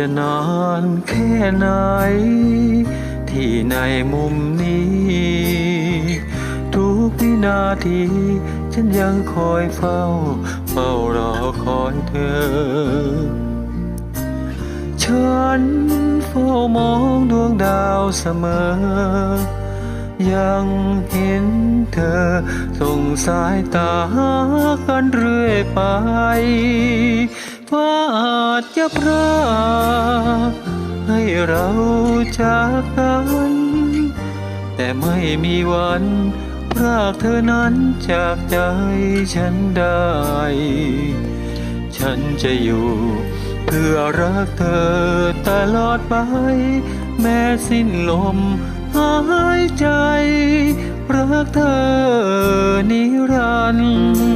จะนานแค่ไหน ที่ในมุมนี้ ทุกวินาที ฉันยังคอยเฝ้า เฝ้ารอคอยเธอ ฉันเฝ้ามองดวงดาวเสมอ ยังเห็นเธอ ส่งสายตาหากันเรื่อยไป ว่าอาจจะพรากให้เราจากกัน แต่ไม่มีวันพรากเธอนั้นจากใจฉันได้ ฉันจะอยู่เพื่อรักเธอตลอดไป แม้สิ้นลมหายใจ รักเธอนิรันดร์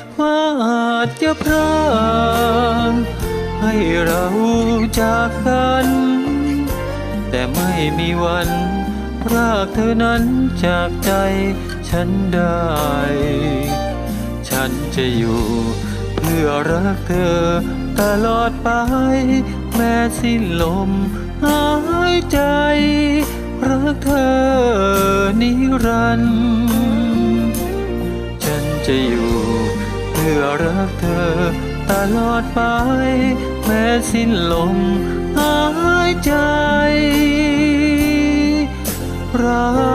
อาจจะพรากให้เราจากกัน แต่ไม่มีวันพรากเธอนั้นจากใจฉันได้ ฉันจะอยู่เพื่อรักเธอตลอดไป แม้สิ้นลมหายใจ รักเธอนิรันดร์ฉันจะอยู่ พื่อรักเธอ ตลอดไป แม้สิ้นลมหายใจรัก